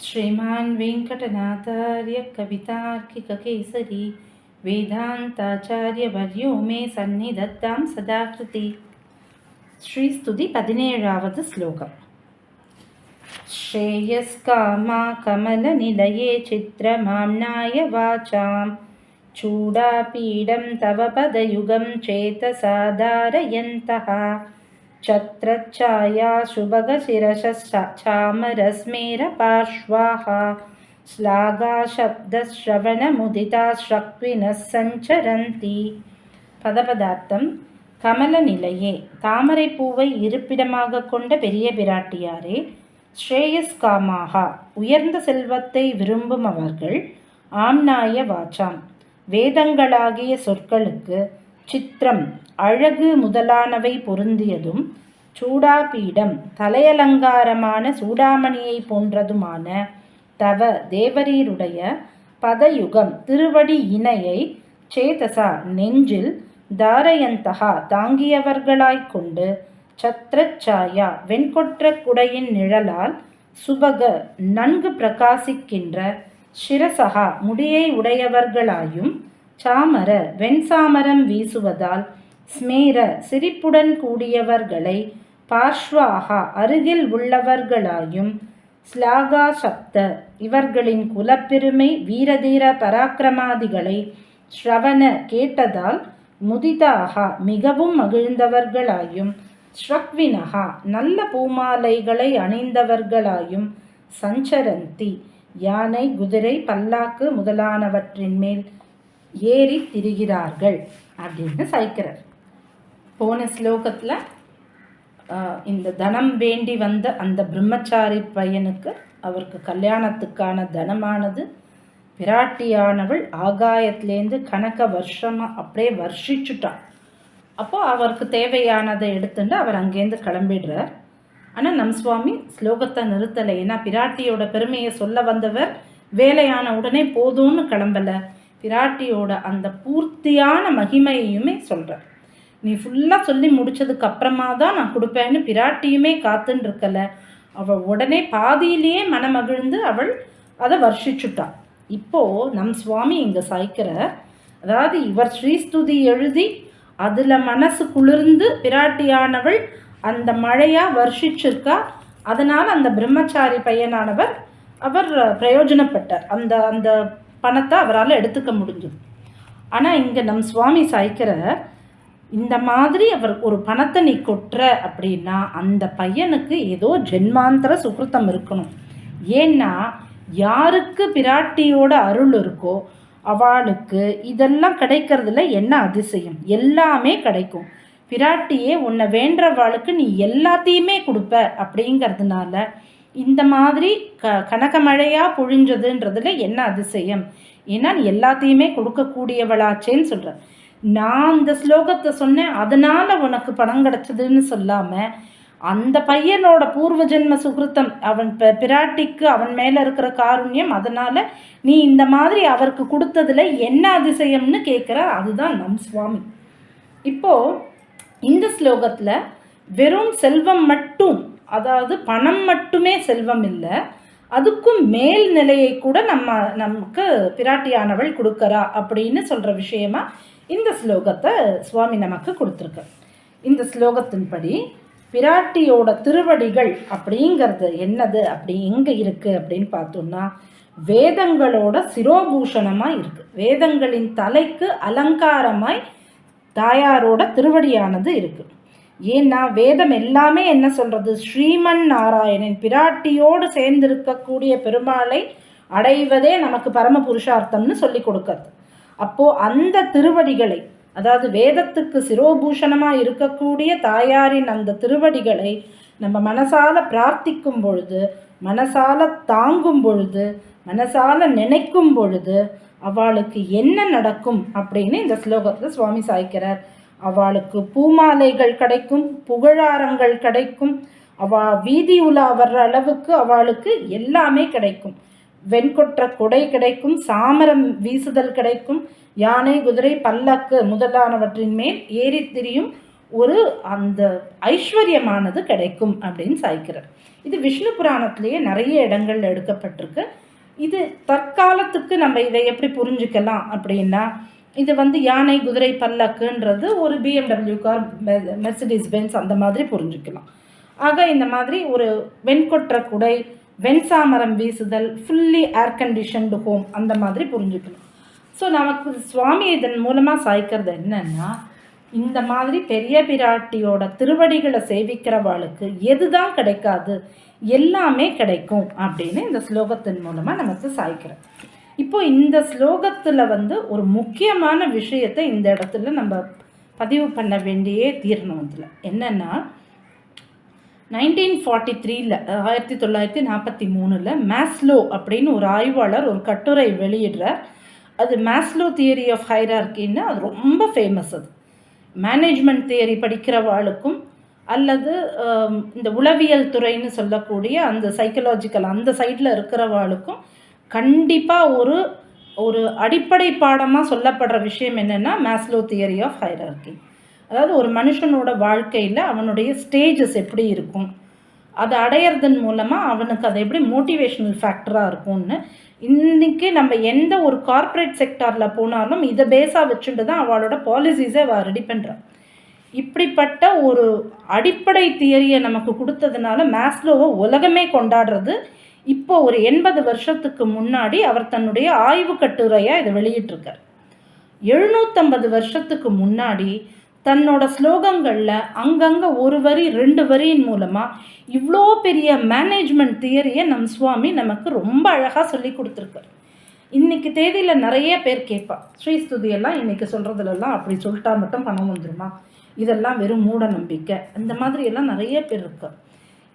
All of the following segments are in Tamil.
శ్రీమాన్ వెంకటనాథార్య కవితార్కిక కేసరి వేదాంతాచార్య వర్యో మే సన్నిధత్తాం సదాకృతి శ్రీస్తుతి పదినేళావత శ్లోకం శ్రేయస్కామా కమల నిలయే చిత్రమామ్నాయ వాచాం చూడాపీడం తవ పదయుగం చేతసా ధారయంతః छत्रच्छाया शुभगशिरश्चामरस्मेरपार्श्वाः श्लाघाशब्दश्रवणमुदिता श्रक्विनः सञ्चरन्ति பதபதார்த்தம் கமல நிலையே தாமரை பூவை இருப்பிடமாக கொண்ட பெரிய பிராட்டியாரே ஸ்ரேயஸ்காமாகா உயர்ந்த செல்வத்தை விரும்பும் அவர்கள் ஆம்நாய வாச்சாம் வேதங்களாகிய சொற்களுக்கு சித்திரம் அழகு முதலானவை பொருந்தியதும் சூடாபீடம் தலையலங்காரமான சூடாமணியை போன்றதுமான தவ தேவரீருடைய பதயுகம் திருவடி இணையை சேதசா நெஞ்சில் தாரயந்தகா தாங்கியவர்களாய்க் கொண்டு சத்ரச்சாயா வெண்கொற்ற குடையின் நிழலால் சுபக நன்கு பிரகாசிக்கின்ற சிரசகா முடியை உடையவர்களாயும் சாமர வெண்சாமரம் வீசுவதால் ஸ்மேர சிரிப்புடன் கூடியவர்களை பார்ஷ்வாகா அருகில் உள்ளவர்களாயும் ஸ்லாகா சப்த இவர்களின் குலப்பெருமை வீரதீர பராக்கிரமாதிகளை ஸ்ரவண கேட்டதால் முதிதாகா மிகவும் மகிழ்ந்தவர்களாயும் ஸ்ரக்வினகா நல்ல பூமாலைகளை அணிந்தவர்களாயும் சஞ்சரந்தி யானை குதிரை பல்லாக்கு முதலானவற்றின் மேல் ஏறி திரிகிறார்கள் அப்படின்னு சைக்கிறார் போன ஸ்லோகத்தில் இந்த தனம் வேண்டி வந்த அந்த பிரம்மச்சாரி பையனுக்கு அவருக்கு கல்யாணத்துக்கான தனமானது. பிராட்டியானவள் ஆகாயத்திலேருந்து கணக்க வருஷமாக அப்படியே வர்ஷிச்சுட்டான். அப்போ அவருக்கு தேவையானதை எடுத்துட்டு அவர் அங்கேருந்து கிளம்பிடுறார். ஆனால் நம் சுவாமி ஸ்லோகத்தை நிறுத்தலை ஏன்னா பிராட்டியோட பெருமையை சொல்ல வந்தவர் வேலையான உடனே போதும்னு கிளம்பலை. பிராட்டியோட அந்த பூர்த்தியான மகிமையுமே சொல்கிறார் நீ ஃபுல்லாக சொல்லி முடித்ததுக்கு அப்புறமா தான் நான் கொடுப்பேன்னு பிராட்டியுமே காத்துன்னு இருக்கல அவள் உடனே பாதியிலேயே மனமகிழ்ந்து அவள் அதை வர்ஷிச்சுட்டான் இப்போது நம் சுவாமி இங்கே சாய்க்கிற அதாவது இவர் ஸ்ரீஸ்துதி எழுதி அதில் மனசு குளிர்ந்து பிராட்டியானவள் அந்த மழையாக வர்ஷிச்சிருக்கா. அதனால் அந்த பிரம்மச்சாரி பையனானவர் அவர் பிரயோஜனப்பட்டார். அந்த அந்த பணத்தை அவரால் எடுத்துக்க முடிஞ்சது. ஆனால் இங்கே நம் சுவாமி சாய்க்கிற இந்த மாதிரி அவர் ஒரு பணத்தை நீ கொட்டுற அப்படின்னா அந்த பையனுக்கு ஏதோ ஜென்மாந்திர சுகிருத்தம் இருக்கணும். ஏன்னா யாருக்கு பிராட்டியோட அருள் இருக்கோ அவளுக்கு இதெல்லாம் கிடைக்கிறதுல என்ன அதிசயம்? எல்லாமே கிடைக்கும். பிராட்டியே உன்னை வேண்டவாளுக்கு நீ எல்லாத்தையுமே கொடுப்ப அப்படிங்கிறதுனால இந்த மாதிரி க கனகமழையாக பொழிஞ்சதுன்றதுல என்ன அதிசயம்? ஏன்னா நீ எல்லாத்தையுமே கொடுக்கக்கூடியவளாச்சேன்னு சொல்கிற நான் இந்த ஸ்லோகத்தை சொன்னேன் அதனால் உனக்கு பணம் கிடச்சதுன்னு சொல்லாமல் அந்த பையனோட பூர்வ ஜென்ம சுகிருத்தம் அவன் பிராட்டிக்கு அவன் மேலே இருக்கிற காருண்யம் அதனால் நீ இந்த மாதிரி அவருக்கு கொடுத்ததுல என்ன அதிசயம்னு கேட்குற அதுதான் நம் சுவாமி. இப்போது இந்த ஸ்லோகத்தில் வெறும் செல்வம் மட்டும் அதாவது பணம் மட்டுமே செல்வம் இல்லை அதுக்கும் மேல் நிலையை கூட நம்ம நமக்கு பிராட்டியானவள் கொடுக்கறா அப்படின்னு சொல்கிற விஷயமா இந்த ஸ்லோகத்தை சுவாமி நமக்கு கொடுத்துருக்கு. இந்த ஸ்லோகத்தின்படி பிராட்டியோட திருவடிகள் அப்படிங்கிறது என்னது? அப்படி எங்கே இருக்குது அப்படின்னு பார்த்தோம்னா வேதங்களோட சிரோபூஷணமாக இருக்குது வேதங்களின் தலைக்கு அலங்காரமாய் தாயாரோட திருவடியானது இருக்குது ஏன்னா வேதம் எல்லாமே என்ன சொல்கிறது ஸ்ரீமன் நாராயணன் பிராட்டியோடு சேர்ந்திருக்கக்கூடிய பெருமாளை அடைவதே நமக்கு பரம புருஷார்த்தம்னு சொல்லி கொடுக்கறது. அப்போது அந்த திருவடிகளை அதாவது வேதத்துக்கு சிரோபூஷணமாக இருக்கக்கூடிய தாயாரின் அந்த திருவடிகளை நம்ம மனசால பிரார்த்திக்கும் பொழுது மனசால தாங்கும் பொழுது மனசால நினைக்கும் பொழுது அவளுக்கு என்ன நடக்கும் அப்படின்னு இந்த ஸ்லோகத்தில் சுவாமி சாய்க்கிறார். அவளுக்கு பூமாலைகள் கிடைக்கும் புகழாரங்கள் கிடைக்கும் அவ வீதி உலா வர்ற அளவுக்கு அவளுக்கு எல்லாமே கிடைக்கும். வெண்கொற்ற கொடை கிடைக்கும் சாமரம் வீசுதல் கிடைக்கும் யானை குதிரை பல்லக்கு முதலானவற்றின் மேல் ஏறி திரியும் ஒரு அந்த ஐஸ்வர்யமானது கிடைக்கும் அப்படின்னு சாய்க்கிறார். இது விஷ்ணு புராணத்திலேயே நிறைய இடங்கள்ல எடுக்கப்பட்டிருக்கு. இது தற்காலத்துக்கு நம்ம இதை எப்படி புரிஞ்சுக்கலாம் அப்படின்னா இது வந்து யானை குதிரை பல்லக்குன்றது ஒரு பிஎம்டபிள்யூ கார் மெர்சிடிஸ் பென்ஸ் அந்த மாதிரி புரிஞ்சுக்கலாம். ஆக இந்த மாதிரி ஒரு வெண்கொற்ற குடை வெண்சாமரம் வீசுதல் ஃபுல்லி ஏர் கண்டிஷன்டு ஹோம் அந்த மாதிரி புரிஞ்சுக்கணும். ஸோ நமக்கு சுவாமி இதன் மூலமாக சாய்க்கிறது என்னன்னா இந்த மாதிரி பெரிய பிராட்டியோட திருவடிகளை சேவிக்கிறவாளுக்கு எதுதான் கிடைக்காது எல்லாமே கிடைக்கும் அப்படின்னு இந்த ஸ்லோகத்தின் மூலமாக நமக்கு சாய்க்கிறோம். இப்போ இந்த ஸ்லோகத்தில் வந்து ஒரு முக்கியமான விஷயத்தை இந்த இடத்துல நம்ம பதிவு பண்ண வேண்டியே தீரணும் இதில் என்னென்னா நைன்டீன் ஃபார்ட்டி த்ரீல ஆயிரத்தி தொள்ளாயிரத்தி நாற்பத்தி மூணில் மேஸ்லோ அப்படின்னு ஒரு ஆய்வாளர் ஒரு கட்டுரை வெளியிடுறார். அது மேஸ்லோ தியரி ஆஃப் ஹைரார்கின்னு அது ரொம்ப ஃபேமஸ் அது. மேனேஜ்மெண்ட் தியரி படிக்கிறவாளுக்கும் அல்லது இந்த உளவியல் துறைன்னு சொல்லக்கூடிய அந்த சைக்கலாஜிக்கல் அந்த சைடில் இருக்கிறவாளுக்கும் கண்டிப்பாக ஒரு ஒரு அடிப்படை பாடமாக சொல்லப்படுற விஷயம் என்னென்னா மேஸ்லோ தியரி ஆஃப் ஹைரார்கி அதாவது ஒரு மனுஷனோட வாழ்க்கையில் அவனுடைய ஸ்டேஜஸ் எப்படி இருக்கும்? அதை அடையிறதன் மூலமாக அவனுக்கு அது எப்படி மோட்டிவேஷனல் ஃபேக்டராக இருக்கும்னு இன்றைக்கி நம்ம எந்த ஒரு கார்ப்பரேட் செக்டாரில் போனாலும் இதை பேஸாக வச்சுட்டு தான் அவளோட பாலிசிஸை அவள் ரெடி பண்ணுறான் இப்படிப்பட்ட ஒரு அடிப்படை தியரியை நமக்கு கொடுத்ததுனால மேஸ்லோவை உலகமே கொண்டாடுறது இப்போ ஒரு எண்பது வருஷத்துக்கு முன்னாடி அவர் தன்னுடைய ஆய்வு கட்டுரையாக இதை வெளியிட்டிருக்கார். எழுநூற்றம்பது வருஷத்துக்கு முன்னாடி தன்னோட ஸ்லோகங்களில் அங்கங்கே ஒரு வரி ரெண்டு வரியின் மூலமாக இவ்வளோ பெரிய மேனேஜ்மெண்ட் தியரியை நம் சுவாமி நமக்கு ரொம்ப அழகாக சொல்லி கொடுத்துருக்காரு. இன்றைக்கி தேதியில் நிறைய பேர் கேட்பா ஸ்ரீஸ்துதியெல்லாம் இன்றைக்கி சொல்கிறதுலலாம் அப்படி சொல்லிட்டா மட்டும் பணம் வந்துடுமா இதெல்லாம் வெறும் மூட நம்பிக்கை. அந்த மாதிரியெல்லாம் நிறைய பேர் இருக்கு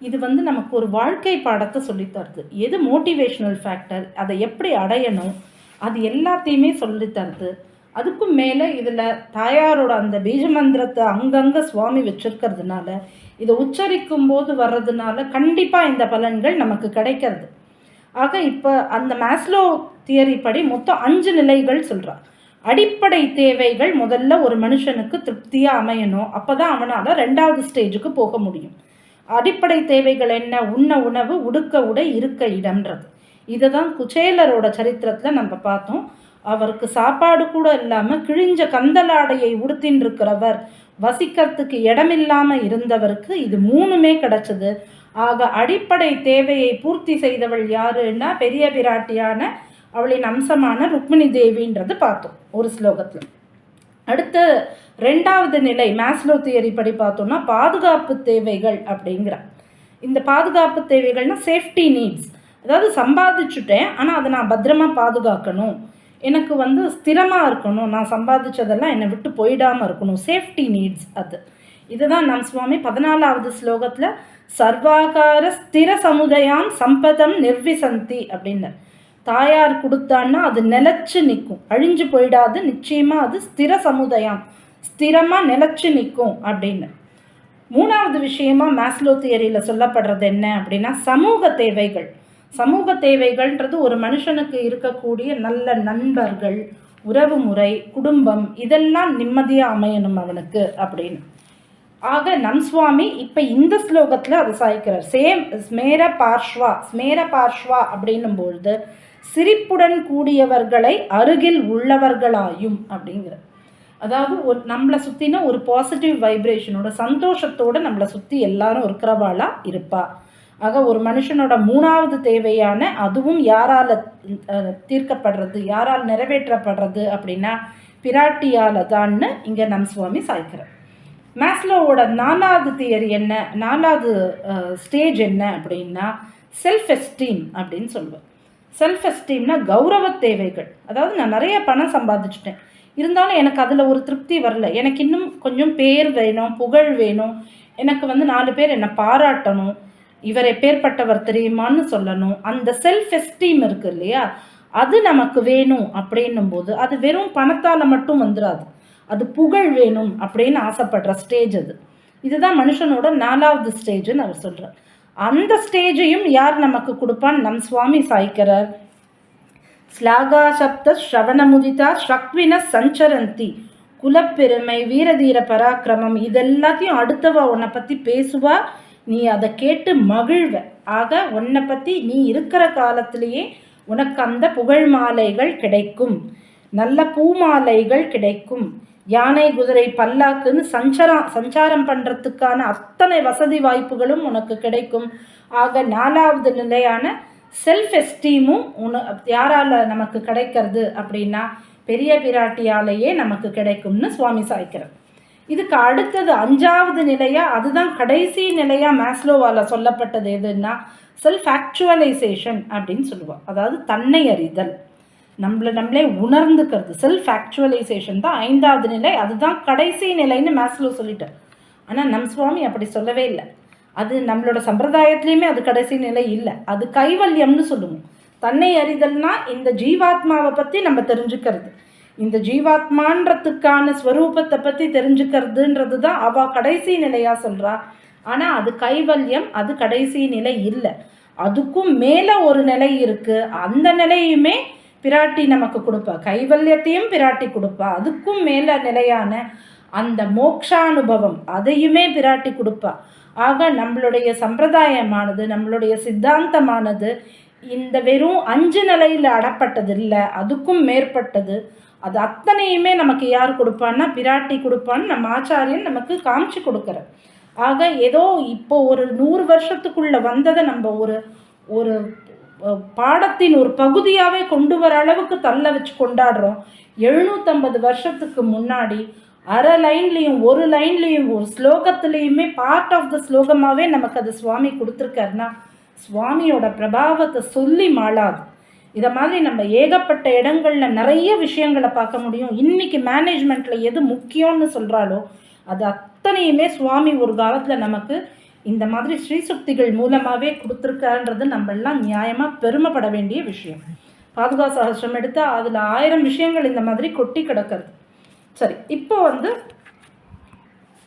இது வந்து நமக்கு ஒரு வாழ்க்கை பாடத்தை சொல்லித்தருது எது மோட்டிவேஷ்னல் ஃபேக்டர் அதை எப்படி அடையணும் அது எல்லாத்தையுமே சொல்லித்தருது அதுக்கும் மேலே இதில் தாயாரோட அந்த பீஜ மந்திரத்தை அங்கங்கே சுவாமி வச்சுருக்கிறதுனால இதை உச்சரிக்கும் போது வர்றதுனால கண்டிப்பாக இந்த பலன்கள் நமக்கு கிடைக்கிறது. ஆக இப்போ அந்த மேஸ்லோ தியரி படி மொத்தம் அஞ்சு நிலைகள் சொல்கிறார் அடிப்படை தேவைகள் முதல்ல ஒரு மனுஷனுக்கு திருப்தியாக அமையணும். அப்போ தான் அவனால் ரெண்டாவது ஸ்டேஜுக்கு போக முடியும். அடிப்படை தேவைகள் என்ன? உண்ண உணவு உடுக்க உடை இருக்க இடம்ன்றது. இதை தான் குச்சேலரோட சரித்திரத்தில் நம்ம பார்த்தோம். அவருக்கு சாப்பாடு கூட இல்லாமல் கிழிஞ்ச கந்தலாடையை உடுத்தின்னு இருக்கிறவர். வசிக்கிறதுக்கு இடமில்லாமல் இருந்தவருக்கு இது மூணுமே கிடச்சிது. ஆக அடிப்படை தேவையை பூர்த்தி செய்தவள் யாருன்னா பெரிய பிராட்டியான அவளின் அம்சமான ருக்மிணி தேவின்றது பார்த்தோம் ஒரு ஸ்லோகத்தில். அடுத்த ரெண்டாவது நிலை மேஸ்லோ தியரி படி பார்த்தோம்னா பாதுகாப்பு தேவைகள் அப்படிங்கிற. இந்த பாதுகாப்பு தேவைகள்னா சேஃப்டி நீட்ஸ் அதாவது சம்பாதிச்சுட்டேன் ஆனால் அதை நான் பத்திரமா பாதுகாக்கணும். எனக்கு வந்து ஸ்திரமாக இருக்கணும். நான் சம்பாதிச்சதெல்லாம் என்னை விட்டு போயிடாமல் இருக்கணும். சேஃப்டி நீட்ஸ் அது. இதுதான் நம் சுவாமி பதினாலாவது ஸ்லோகத்தில் சர்வாகார ஸ்திர சமுதாயம் சம்பதம் நிர்விசந்தி அப்படின்னு. தாயார் கொடுத்தான்னா அது நிலச்சி நிற்கும். அழிஞ்சு போயிடாது. நிச்சயமாக அது ஸ்திர சமுதாயம். ஸ்திரமாக நிலச்சி நிற்கும் அப்படின்னு. மூணாவது விஷயமா மேஸ்லோ தியரியில் சொல்லப்படுறது என்ன அப்படின்னா சமூக தேவைகள். சமூக தேவைகள்ன்றது ஒரு மனுஷனுக்கு இருக்கக்கூடிய நல்ல நண்பர்கள் உறவு முறை குடும்பம் இதெல்லாம் நிம்மதியாக அமையணும் அவனுக்கு அப்படின்னு. ஆக நம் சுவாமி இப்போ இந்த ஸ்லோகத்தில் அதை சாய்க்கிறார். சேம் ஸ்மேர பார்ஷ்வா ஸ்மேர பார்ஷ்வா அப்படின்னும் பொழுது சிரிப்புடன் கூடியவர்களை அருகில் உள்ளவர்களாயும் அப்படிங்கிற அதாவது ஒரு நம்மளை சுற்றின ஒரு பாசிட்டிவ் வைப்ரேஷனோட சந்தோஷத்தோடு நம்மளை சுற்றி எல்லாரும் இருக்கிறவாளா இருப்பாள் ஆக ஒரு மனுஷனோட மூணாவது தேவையான அதுவும் யாரால் தீர்க்கப்படுறது யாரால் நிறைவேற்றப்படுறது அப்படின்னா பிராட்டியால் தான்னு இங்கே நம் சுவாமி சாய்க்கிறார். மேஸ்லோவோட நாலாவது தியரி என்ன? நாலாவது ஸ்டேஜ் என்ன அப்படின்னா செல்ஃப் எஸ்டீம் அப்படின்னு சொல்லுவேன் செல்ஃப் எஸ்டீம்னா கௌரவ தேவைகள். அதாவது நான் நிறைய பணம் சம்பாதிச்சிட்டேன். இருந்தாலும் எனக்கு அதில் ஒரு திருப்தி வரல. எனக்கு இன்னும் கொஞ்சம் பேர் வேணும் புகழ் வேணும். எனக்கு வந்து நாலு பேர் என்னை பாராட்டணும். இவர் எப்பேற்பட்டவர் தெரியுமான்னு சொல்லணும். அந்த செல்ஃப் எஸ்டீம் இருக்கு இல்லையா? அது நமக்கு வேணும் அப்படின்னும் போது அது வெறும் பணத்தால் மட்டும் வந்துடாது அது புகழ் வேணும் அப்படின்னு ஆசைப்படுற ஸ்டேஜ் அது. இதுதான் மனுஷனோட நாலாவது ஸ்டேஜ்னு அவர் சொல்கிறார் அந்த ஸ்டேஜையும் யார் நமக்கு கொடுப்பான் நம் சுவாமி சாய்க்கிறார். ஸ்லாகா சப்த ஸ்ரவணமுதிதா ஸ்ரக்வின சஞ்சரந்தி. குலப்பெருமை வீரதீர பராக்கிரமம் இதெல்லாத்தையும் அடுத்தவா உன்னை பற்றி பேசுவா? நீ அதை கேட்டு மகிழ்வ. ஆக உன்னை பற்றி நீ இருக்கிற காலத்திலேயே உனக்கு அந்த புகழ் மாலைகள் கிடைக்கும். நல்ல பூமாலைகள் கிடைக்கும். யானை குதிரை பல்லாக்குன்னு சஞ்சாரம் சஞ்சாரம் பண்ணுறதுக்கான அத்தனை வசதி வாய்ப்புகளும் உனக்கு கிடைக்கும். ஆக நாலாவது நிலையான செல்ஃப் எஸ்டீமும் உன யாரால் நமக்கு கிடைக்கிறது அப்படின்னா பெரிய பிராட்டியாலேயே நமக்கு கிடைக்கும்னு சுவாமி சாய்க்கிறார். இதுக்கு அடுத்தது அஞ்சாவது நிலையாக அதுதான் கடைசி நிலையாக மேஸ்லோவால் சொல்லப்பட்டது எதுன்னா செல்ஃப் ஆக்சுவலைசேஷன் அப்படின்னு சொல்லுவோம். அதாவது தன்னை அறிதல். நம்மளை நம்மளே உணர்ந்துக்கிறது. செல்ஃப் ஆக்சுவலைசேஷன் தான் ஐந்தாவது நிலை. அதுதான் கடைசி நிலைன்னு மேஸ்லோ சொல்லிட்டார். ஆனால் நம் சுவாமி அப்படி சொல்லவே இல்லை. அது நம்மளோட சம்பிரதாயத்துலேயுமே அது கடைசி நிலை இல்லை. அது கைவல்யம்னு சொல்லுவோம். தன்னை அறிதல்னா இந்த ஜீவாத்மாவை பற்றி நம்ம தெரிஞ்சுக்கிறது. இந்த ஜீவாத்மான்றதுக்கான ஸ்வரூபத்தை பற்றி தெரிஞ்சுக்கிறதுன்றது தான் அவள் கடைசி நிலையாக சொல்கிறான் ஆனால் அது கைவல்யம் அது கடைசி நிலை இல்லை. அதுக்கும் மேலே ஒரு நிலை இருக்குது அந்த நிலையுமே பிராட்டி நமக்கு கொடுப்பா. கைவல்யத்தையும் பிராட்டி கொடுப்பா. அதுக்கும் மேலே நிலையான அந்த மோக்ஷானுபவம் அதையுமே பிராட்டி கொடுப்பா. ஆக நம்மளுடைய சம்பிரதாயமானது நம்மளுடைய சித்தாந்தமானது இந்த வெறும் அஞ்சு நிலையில் அடப்பட்டது இல்லை அதுக்கும் மேற்பட்டது. அது அத்தனையுமே நமக்கு யார் கொடுப்பான்னா பிராட்டி கொடுப்பான்னு நம்ம ஆச்சாரியன் நமக்கு காமிச்சு கொடுக்குற. ஆக ஏதோ இப்போ ஒரு நூறு வருஷத்துக்குள்ளே வந்ததை நம்ம ஒரு ஒரு பாடத்தின் ஒரு பகுதியாகவே கொண்டு வர அளவுக்கு தள்ள வச்சு கொண்டாடுறோம். எழுநூற்றம்பது வருஷத்துக்கு முன்னாடி அரை லைன்லேயும் ஒரு லைன்லேயும் ஒரு ஸ்லோகத்துலேயுமே பார்ட் ஆஃப் த ஸ்லோகமாகவே நமக்கு அது சுவாமி கொடுத்துருக்காருன்னா சுவாமியோட பிரபாவத்தை சொல்லி மாளாது. இதை மாதிரி நம்ம ஏகப்பட்ட இடங்களில் நிறைய விஷயங்களை பார்க்க முடியும். இன்றைக்கி மேனேஜ்மெண்ட்டில் எது முக்கியம்னு சொல்கிறாலோ அது அத்தனையுமே சுவாமி ஒரு காலத்தில் நமக்கு இந்த மாதிரி ஸ்ரீசக்திகள் மூலமாகவே கொடுத்துருக்கான்றது நம்மெல்லாம் நியாயமாக பெருமைப்பட வேண்டிய விஷயம். பாதுகா சகசிரம் எடுத்தால் அதில் ஆயிரம் விஷயங்கள் இந்த மாதிரி கொட்டி கிடக்கிறது. சரி இப்போ வந்து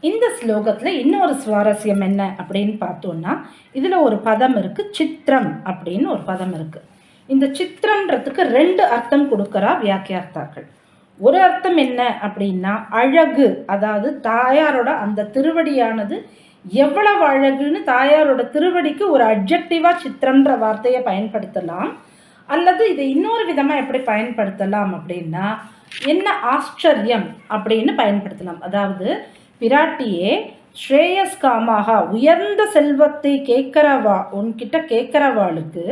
இந்த ஸ்லோகத்தில் இன்னொரு சுவாரஸ்யம் என்ன அப்படின்னு பார்த்தோன்னா இதில் ஒரு பதம் இருக்குது சித்திரம் அப்படின்னு ஒரு பதம் இருக்குது இந்த சித்திரன்றதுக்கு ரெண்டு அர்த்தம் கொடுக்குறா வியாக்கியார்த்தார்கள். ஒரு அர்த்தம் என்ன அப்படின்னா அழகு அதாவது தாயாரோட அந்த திருவடியானது எவ்வளவு அழகுன்னு தாயாரோட திருவடிக்கு ஒரு அப்ஜெக்டிவாக சித்திரன்ற வார்த்தையை பயன்படுத்தலாம். அல்லது இதை இன்னொரு விதமாக எப்படி பயன்படுத்தலாம் அப்படின்னா என்ன ஆச்சரியம் அப்படின்னு பயன்படுத்தலாம். அதாவது பிராட்டியே ஸ்ரேயஸ்காமாக உயர்ந்த செல்வத்தை கேட்குறவா உன்கிட்ட கேட்குறவாளுக்கு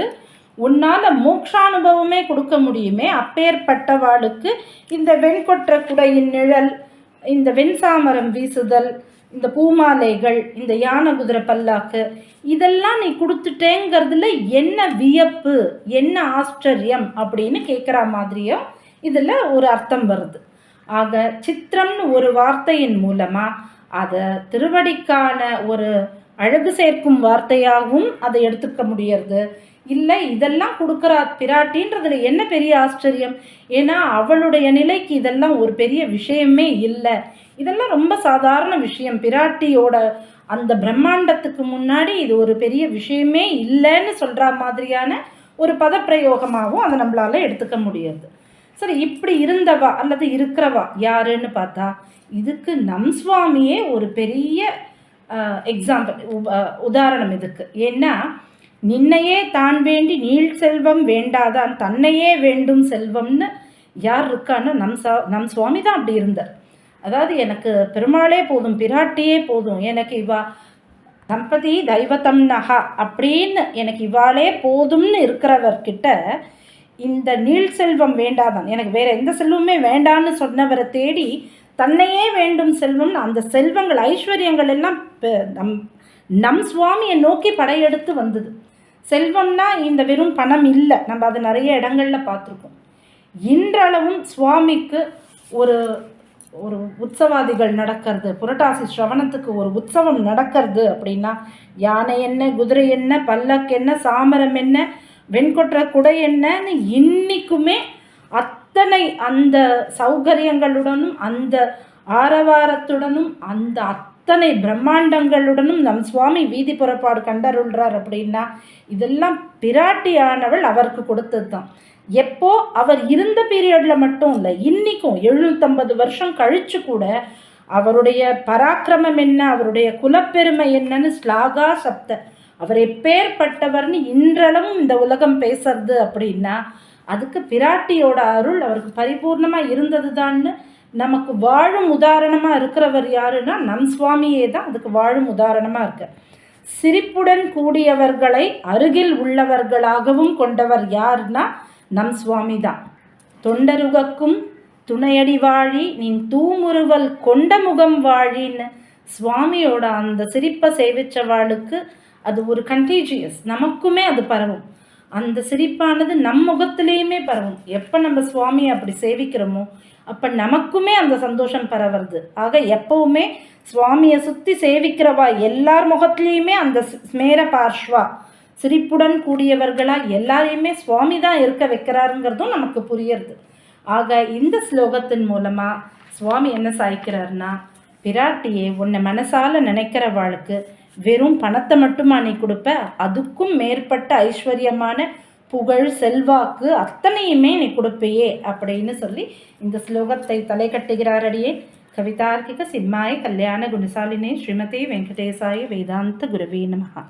உன்னால் மோக்ஷானுபவமே கொடுக்க முடியுமே. அப்பேற்பட்டவாளுக்கு இந்த வெண்கொற்ற குடையின் நிழல் இந்த வெண்சாமரம் வீசுதல் இந்த பூமாலைகள் இந்த யானை குதிரை பல்லாக்கு இதெல்லாம் நீ கொடுத்துட்டேங்கிறதுல என்ன வியப்பு என்ன ஆச்சரியம் அப்படின்னு கேட்குற மாதிரியும் இதில் ஒரு அர்த்தம் வருது. ஆக சித்திரம்னு ஒரு வார்த்தையின் மூலமாக அதை திருவடிக்கான ஒரு அழகு சேர்க்கும் வார்த்தையாகவும் அதை எடுத்துக்க முடியறது. இல்லை இதெல்லாம் கொடுக்குறா பிராட்டின்றதுல என்ன பெரிய ஆச்சரியம்? ஏன்னா அவளுடைய நிலைக்கு இதெல்லாம் ஒரு பெரிய விஷயமே இல்லை. இதெல்லாம் ரொம்ப சாதாரண விஷயம். பிராட்டியோட அந்த பிரம்மாண்டத்துக்கு முன்னாடி இது ஒரு பெரிய விஷயமே இல்லைன்னு சொல்கிற மாதிரியான ஒரு பதப்பிரயோகமாகவும் அதை நம்மளால் எடுத்துக்க முடியாது. சரி இப்படி இருந்தவா அல்லது இருக்கிறவா? யாருன்னு பார்த்தா இதுக்கு நம் சுவாமியே ஒரு பெரிய எக்ஸாம்பிள் உதாரணம் இதுக்கு. ஏன்னா நின்னையே தான் வேண்டி நீள் செல்வம் வேண்டாதான் தன்னையே வேண்டும் செல்வம்னு யார் இருக்கான்னு நம் சா நம் சுவாமி தான் அப்படி இருந்தார். அதாவது எனக்கு பெருமாளே போதும் பிராட்டியே போதும் எனக்கு இவா தம்பதி தெய்வத்தம் நகா அப்படின்னு எனக்கு இவாளே போதும்னு இருக்கிறவர்கிட்ட இந்த நீள் செல்வம் வேண்டாதான் எனக்கு வேற எந்த செல்வமே வேண்டான்னு சொன்னவரை தேடி தன்னையே வேண்டும் செல்வம் அந்த செல்வங்கள் ஐஸ்வர்யங்கள் எல்லாம் நம் நம் சுவாமியை நோக்கி படையெடுத்து வந்தது. செல்வம்னா இந்த வெறும் பணம் இல்லை. நம்ம அது நிறைய இடங்களில் பார்த்துருக்கோம். இன்றளவும் சுவாமிக்கு ஒரு ஒரு உற்சவாதிகள் நடக்கிறது. புரட்டாசி ஸ்ரவணத்துக்கு ஒரு உற்சவம் நடக்கிறது அப்படின்னா யானை என்ன குதிரை என்ன பல்லக்கு என்ன சாமரம் என்ன வெண்கொற்ற குடை என்னன்னு இன்னைக்குமே அத்தனை அந்த சௌகரியங்களுடனும் அந்த ஆரவாரத்துடனும் அந்த அத்தனை பிரம்மாண்டங்களுடனும் நம் சுவாமி வீதி புறப்பாடு கண்டருள்றார் அப்படின்னா இதெல்லாம் பிராட்டியானவள் அவருக்கு கொடுத்தது தான் எப்போ அவர் இருந்த பீரியடில் மட்டும் இல்லை இன்னைக்கும் எழுநூற்றம்பது வருஷம் கழித்து கூட அவருடைய பராக்கிரமம் என்ன அவருடைய குலப்பெருமை என்னன்னு ஸ்லாகா சப்த. அவர் எப்பேற்பட்டவர்னு இன்றளவும் இந்த உலகம் பேசுறது அப்படின்னா அதுக்கு பிராட்டியோட அருள் அவருக்கு பரிபூர்ணமாக இருந்தது தான்னு நமக்கு வாழும் உதாரணமாக இருக்கிறவர் யாருன்னா நம் சுவாமியே தான் அதுக்கு வாழும் உதாரணமாக இருக்கு. சிரிப்புடன் கூடியவர்களை அருகில் உள்ளவர்களாகவும் கொண்டவர் யாருன்னா நம் சுவாமி தான். தொண்டருகக்கும் துணையடி வாழி நீ தூமுறுவல் கொண்ட முகம் வாழின்னு சுவாமியோட அந்த சிரிப்பை சேவிச்சவாளுக்கு அது ஒரு கண்டீஜியஸ் நமக்குமே அது பரவும். அந்த சிரிப்பானது நம் முகத்திலேயுமே பரவும். எப்போ நம்ம சுவாமியை அப்படி சேவிக்கிறோமோ அப்போ நமக்குமே அந்த சந்தோஷம் பரவுறது. ஆக எப்பவுமே சுவாமியை சுற்றி சேவிக்கிறவா எல்லார் முகத்துலேயுமே அந்த ஸ்மேர பார்ஷ்வா சிரிப்புடன் கூடியவர்களாக எல்லாரையுமே சுவாமி தான் இருக்க வைக்கிறாருங்கிறதும் நமக்கு புரியுறது. ஆக இந்த ஸ்லோகத்தின் மூலமாக சுவாமி என்ன சாய்க்கிறாருன்னா பிராட்டியே உன்னை மனசால நினைக்கிறவாளுக்கு வெறும் பணத்தை மட்டுமா நீ கொடுப்ப? அதுக்கும் மேற்பட்ட ஐஸ்வர்யமான புகழ் செல்வாக்கு அத்தனையுமே நீ கொடுப்பையே அப்படின்னு சொல்லி இந்த ஸ்லோகத்தை தலை கட்டுகிறாரடியே கவிதார்க்கிக சிம்மாய் கல்யாண குணசாலினே ஸ்ரீமதி வெங்கடேசாய வேதாந்த குருவே நமகா